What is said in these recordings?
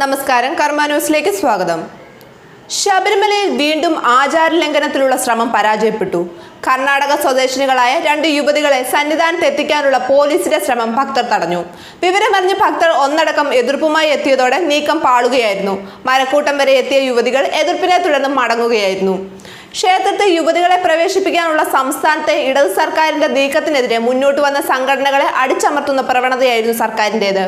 നമസ്കാരം. കർമ്മ ന്യൂസിലേക്ക് സ്വാഗതം. ശബരിമലയിൽ വീണ്ടും ആചാര ലംഘനത്തിലുള്ള ശ്രമം പരാജയപ്പെട്ടു. കർണാടക സ്വദേശിനികളായ രണ്ട് യുവതികളെ സന്നിധാനത്ത് എത്തിക്കാനുള്ള പോലീസിന്റെ ശ്രമം ഭക്തർ തടഞ്ഞു. വിവരമറിഞ്ഞ് ഭക്തർ ഒന്നടക്കം എതിർപ്പുമായി എത്തിയതോടെ നീക്കം പാളുകയായിരുന്നു. മരക്കൂട്ടം വരെ എത്തിയ യുവതികൾ എതിർപ്പിനെ തുടർന്ന് മടങ്ങുകയായിരുന്നു. ക്ഷേത്രത്തിൽ യുവതികളെ പ്രവേശിപ്പിക്കാനുള്ള സംസ്ഥാനത്തെ ഇടത് സർക്കാരിന്റെ നീക്കത്തിനെതിരെ മുന്നോട്ട് വന്ന സംഘടനകളെ അടിച്ചമർത്തുന്ന പ്രവണതയായിരുന്നു സർക്കാരിന്റേത്.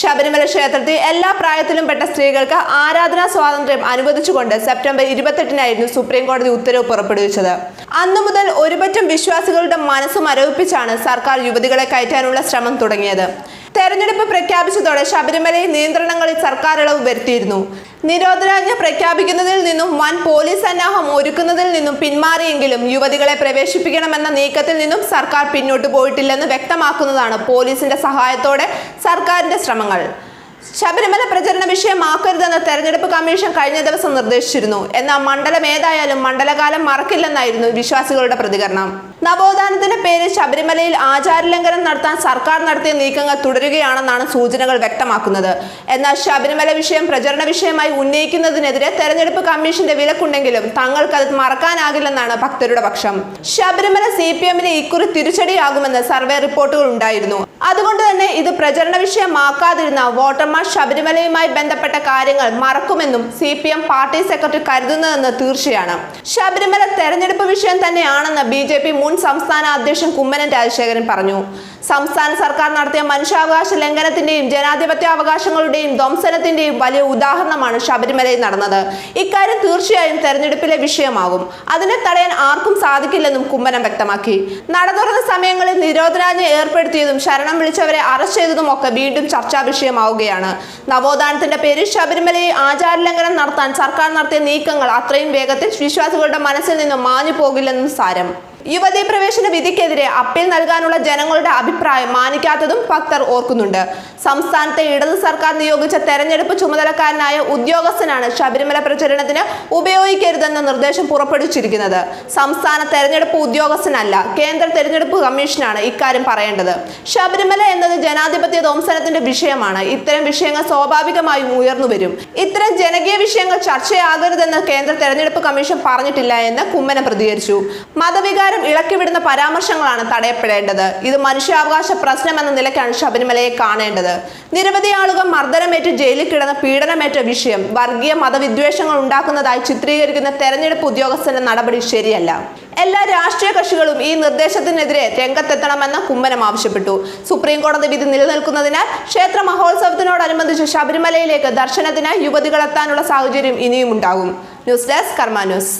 ശബരിമല ക്ഷേത്രത്തിൽ എല്ലാ പ്രായത്തിലും പെട്ട സ്ത്രീകൾക്ക് ആരാധനാ സ്വാതന്ത്ര്യം അനുവദിച്ചുകൊണ്ട് സെപ്റ്റംബർ ഇരുപത്തെട്ടിനായിരുന്നു സുപ്രീം കോടതി ഉത്തരവ് പുറപ്പെടുവിച്ചത്. അന്നു മുതൽ ഒരുപറ്റം വിശ്വാസികളുടെ മനസ്സ് മരവിപ്പിച്ചാണ് സർക്കാർ യുവതികളെ കയറ്റാനുള്ള ശ്രമം തുടങ്ങിയത്. തെരഞ്ഞെടുപ്പ് പ്രഖ്യാപിച്ചതോടെ ശബരിമലയിൽ നിയന്ത്രണങ്ങളിൽ സർക്കാർ ഇളവ് വരുത്തിയിരുന്നു. നിരോധനാജ്ഞ പ്രഖ്യാപിക്കുന്നതിൽ നിന്നും വൻ പോലീസ് സന്നാഹം ഒരുക്കുന്നതിൽ നിന്നും പിന്മാറിയെങ്കിലും യുവതികളെ പ്രവേശിപ്പിക്കണമെന്ന നീക്കത്തിൽ നിന്നും സർക്കാർ പിന്നോട്ട് പോയിട്ടില്ലെന്ന് വ്യക്തമാക്കുന്നതാണ് പോലീസിന്റെ സഹായത്തോടെ സർക്കാരിന്റെ ശ്രമങ്ങൾ. ശബരിമല പ്രചരണ വിഷയമാക്കരുതെന്ന് തെരഞ്ഞെടുപ്പ് കമ്മീഷൻ കഴിഞ്ഞ ദിവസം നിർദ്ദേശിച്ചിരുന്നു. എന്നാൽ മണ്ഡലം ഏതായാലും മണ്ഡലകാലം മറക്കില്ലെന്നായിരുന്നു വിശ്വാസികളുടെ പ്രതികരണം. നവോത്ഥാനത്തിന്റെ പേരിൽ ശബരിമലയിൽ ആചാരലംഘനം നടത്താൻ സർക്കാർ നടത്തിയ നീക്കങ്ങൾ തുടരുകയാണെന്നാണ് സൂചനകൾ വ്യക്തമാക്കുന്നത്. എന്നാൽ ശബരിമല വിഷയം പ്രചരണ വിഷയമായി ഉന്നയിക്കുന്നതിനെതിരെ തെരഞ്ഞെടുപ്പ് കമ്മീഷന്റെ വിലക്കുണ്ടെങ്കിലും തങ്ങൾക്കത് മറക്കാനാകില്ലെന്നാണ് ഭക്തരുടെ പക്ഷം. ശബരിമല സി പി എമ്മിന് ഇക്കുറി തിരിച്ചടിയാകുമെന്ന് സർവേ റിപ്പോർട്ടുകൾ ഉണ്ടായിരുന്നു. അതുകൊണ്ട് തന്നെ ഇത് പ്രചരണ വിഷയമാക്കാതിരുന്ന വോട്ടർമാർ ശബരിമലയുമായി ബന്ധപ്പെട്ട കാര്യങ്ങൾ മറക്കുമെന്നും C P M party secretary കരുതുന്നതെന്ന് തീർച്ചയാണ്. ശബരിമല തെരഞ്ഞെടുപ്പ് വിഷയം തന്നെയാണെന്ന് ബി ജെ പി മുൻ സംസ്ഥാന അധ്യക്ഷൻ കുമ്മനം രാജശേഖരൻ പറഞ്ഞു. സംസ്ഥാന സർക്കാർ നടത്തിയ മനുഷ്യാവകാശ ലംഘനത്തിന്റെയും ജനാധിപത്യ അവകാശങ്ങളുടെയും ധ്വംസനത്തിന്റെയും വലിയ ഉദാഹരണമാണ് ശബരിമലയിൽ നടന്നത്. ഇക്കാര്യം തീർച്ചയായും തെരഞ്ഞെടുപ്പിലെ വിഷയമാകും. അതിനെ തടയാൻ ആർക്കും സാധിക്കില്ലെന്നും കുമ്മനം വ്യക്തമാക്കി. നട തുറന്ന സമയങ്ങളിൽ നിരോധനാജ്ഞ ഏർപ്പെടുത്തിയതും ശരണം വിളിച്ചവരെ അറസ്റ്റ് ചെയ്തതും ഒക്കെ വീണ്ടും ചർച്ചാ വിഷയമാവുകയാണ് നവോത്ഥാനത്തിന്റെ പേരിൽ ശബരിമലയെ ആചാരലംഘനം നടത്താൻ സർക്കാർ നടത്തിയ നീക്കങ്ങൾ അത്രയും വേഗത്തിൽ വിശ്വാസികളുടെ മനസ്സിൽ നിന്നും മാഞ്ഞു പോകില്ലെന്നും സാരം. യുവതീ പ്രവേശന വിധിക്കെതിരെ അപ്പീൽ നൽകാനുള്ള ജനങ്ങളുടെ അഭിപ്രായം മാനിക്കാത്തതും ഭക്തർ ഓർക്കുന്നുണ്ട്. സംസ്ഥാനത്തെ ഇടത് സർക്കാർ നിയോഗിച്ച തെരഞ്ഞെടുപ്പ് ചുമതലക്കാരനായ ഉദ്യോഗസ്ഥനാണ് ശബരിമല പ്രചരണത്തിന് ഉപയോഗിക്കരുതെന്ന നിർദ്ദേശം പുറപ്പെടുവിച്ചിരിക്കുന്നത്. സംസ്ഥാന തെരഞ്ഞെടുപ്പ് ഉദ്യോഗസ്ഥനല്ല കേന്ദ്ര തെരഞ്ഞെടുപ്പ് കമ്മീഷനാണ് ഇക്കാര്യം പറയേണ്ടത്. ശബരിമല എന്നത് ജനാധിപത്യ ധ്വംസനത്തിന്റെ വിഷയമാണ്. ഇത്തരം വിഷയങ്ങൾ സ്വാഭാവികമായും ഉയർന്നു വരും. ഇത്തരം ജനകീയ വിഷയങ്ങൾ ചർച്ചയാകരുതെന്ന് കേന്ദ്ര തെരഞ്ഞെടുപ്പ് കമ്മീഷൻ പറഞ്ഞിട്ടില്ല എന്ന് കുമ്മനം പ്രതികരിച്ചു. മതവികാരം ഇളക്കിവിടുന്ന പരാമർശങ്ങളാണ് തടയപ്പെടേണ്ടത്. ഇത് മനുഷ്യാവകാശ പ്രശ്നം എന്ന നിലയ്ക്കാണ് ശബരിമലയെ കാണേണ്ടത്. നിരവധി ആളുകൾ മർദ്ദനമേറ്റ് ജയിലിൽ കിടന്ന പീഡനമേറ്റ വിഷയം വർഗീയ മതവിദ്വേഷങ്ങൾ ഉണ്ടാക്കുന്നതായി ചിത്രീകരിക്കുന്ന തെരഞ്ഞെടുപ്പ് ഉദ്യോഗസ്ഥന്റെ നടപടി ശരിയല്ല. എല്ലാ രാഷ്ട്രീയ കക്ഷികളും ഈ നിർദ്ദേശത്തിനെതിരെ രംഗത്തെത്തണമെന്ന കുമ്മനം ആവശ്യപ്പെട്ടു. സുപ്രീം കോടതി വിധി നിലനിൽക്കുന്നതിനാൽ ക്ഷേത്ര മഹോത്സവത്തിനോടനുബന്ധിച്ച് ശബരിമലയിലേക്ക് ദർശനത്തിനായി യുവതികളെത്താനുള്ള സാഹചര്യം ഇനിയും ഉണ്ടാകും ന്യൂസ് ഡെസ്ക് കർമാ ന്യൂസ്.